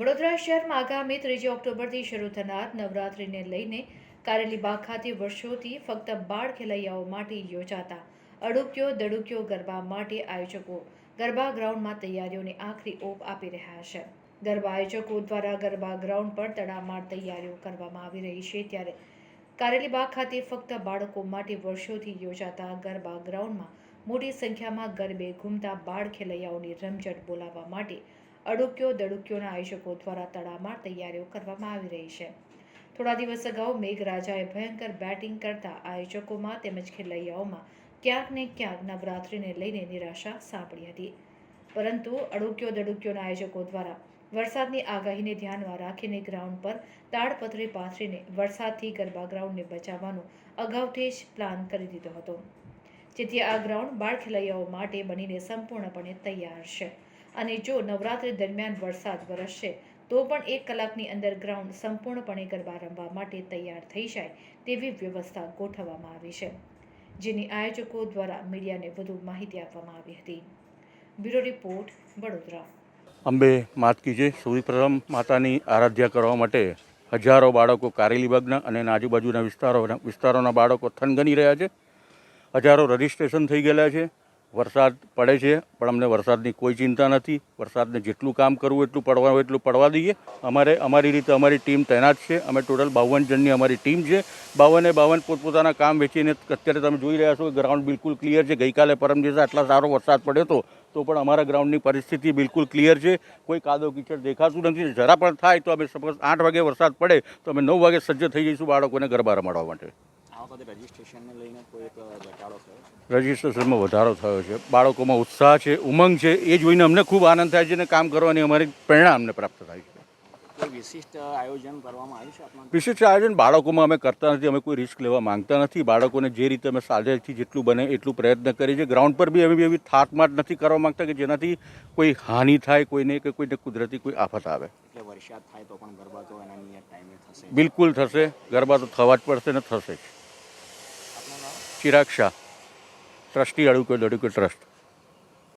વડોદરા શહેરમાં આગામી ત્રીજી ઓક્ટોબરથી શરૂ થનાર નવરાત્રિને લઈને કારેલીબાગ ખાતે વર્ષોથી ફક્ત બાળ ખેલૈયાઓ માટે યોજાતા અડુક્યો, દડુક્યો ગરબા માટે આયોજકો ગરબા ગ્રાઉન્ડમાં તૈયારીઓને આખરી ઓપ આપી રહ્યા છે. ગરબા આયોજકો દ્વારા ગરબા ગ્રાઉન્ડ પર તડામાર તૈયારીઓ કરવામાં આવી રહી છે ત્યારે કારેલીબાગ ખાતે ફક્ત બાળકો માટે વર્ષોથી યોજાતા ગરબા ગ્રાઉન્ડમાં મોટી સંખ્યામાં ગરબે ઘૂમતા બાળ ખેલૈયાઓની રમઝટ બોલાવવા માટે અડુક્યો દડુક્યોના આયોજકો દ્વારા તડામાર તૈયારીઓ કરવામાં આવી રહી છે. થોડા દિવસ અગાઉ મેઘરાજાએ ભયંકર બેટિંગ કરતા આયોજકોમાં તેમજ ખેલૈયાઓમાં ક્યાંક ને ક્યાંક નવરાત્રિને લઈને નિરાશા સાંપડી હતી. પરંતુ અડુક્યો દડુક્યોના આયોજકો દ્વારા વરસાદની આગાહીને ધ્યાનમાં રાખીને ગ્રાઉન્ડ પર તાડપત્રી પાથરીને વરસાદથી ગરબા ગ્રાઉન્ડને બચાવવાનો અગાઉથી જ પ્લાન કરી દીધો હતો. જેથી આ ગ્રાઉન્ડ બાળ ખેલૈયાઓ માટે બનીને સંપૂર્ણપણે તૈયાર છે. અને જો નવરાત્રિ દરમિયાન વરસાદ વરસશે, તો પણ એક કલાકની અંદર ગ્રાઉન્ડ સંપૂર્ણપણે ગરબા રમવા માટે તૈયાર થઈ જાય તેવી વ્યવસ્થા ગોઠવવામાં આવી છે, જેની આયોજકો દ્વારા મીડિયાને વધુ માહિતી આપવામાં આવી હતી. Bureau report, Vadodara. અંબે માત જે સૂર્યપ્રથમ માતાની આરાધ્યા કરવા માટે હજારો બાળકો કારેલીબાગના અને આજુબાજુના વિસ્તારો વિસ્તારોના બાળકો થનગની રહ્યા છે. હજારો રજિસ્ટ્રેશન થઈ ગયેલા છે. વરસાદ પડે છે, પણ અમને વરસાદની કોઈ ચિંતા નથી. વરસાદને જેટલું કામ કરવું એટલું પડવા એટલું પડવા દઈએ. અમારે, અમારી રીતે અમારી ટીમ તૈનાત છે. અમે ટોટલ બાવન જણની અમારી ટીમ છે. બાવને બાવન પોતપોતાના કામ વેચીને અત્યારે તમે જોઈ રહ્યા છો કે ગ્રાઉન્ડ બિલકુલ ક્લિયર છે. ગઈકાલે પરમ દિવસે આટલા સારો વરસાદ પડ્યો હતો, તો પણ અમારા ગ્રાઉન્ડની પરિસ્થિતિ બિલકુલ ક્લિયર છે. કોઈ કાદો કીચડ દેખાતું નથી. જરા પણ થાય તો અમે સપોઝ આઠ વાગે વરસાદ પડે, તો અમે નવ વાગે સજ્જ થઈ જઈશું બાળકોને ગરબા રમાડવા માટે. રજિસ્ટ્રેશનમાં વધારો થયો છે. બાળકોમાં ઉત્સાહ છે ઉમંગ છે એ જોઈને અમને ખૂબ આનંદ થાય છે અને કામ કરવાની અમારી પ્રેરણા અમને પ્રાપ્ત થાય છે. વિશિષ્ટ આયોજન કરવામાં આવ્યું છે આપણા આયોજન બાળકોમાં અમે કરતા નથી અમે કોઈ રિસ્ક લેવા માંગતા નથી. બાળકોને જે રીતે અમે સાજેથી જેટલું બને એટલું પ્રયત્ન કરીએ છીએ. ગ્રાઉન્ડ પર બી અમે એવી થાકમાટ નથી કરવા માંગતા કે જેનાથી કોઈ હાનિ થાય કોઈને કે કોઈને કુદરતી કોઈ આફત આવે. વરસાદ થાય તો પણ ગરબા તો એના નિયત ટાઈમે થશે. બિલકુલ થશે. ગરબા તો થવા જ પડશે ને થશે જ. ચિરાગ શાહ ટ્રસ્ટી અડુકો દડુકો ટ્રસ્ટ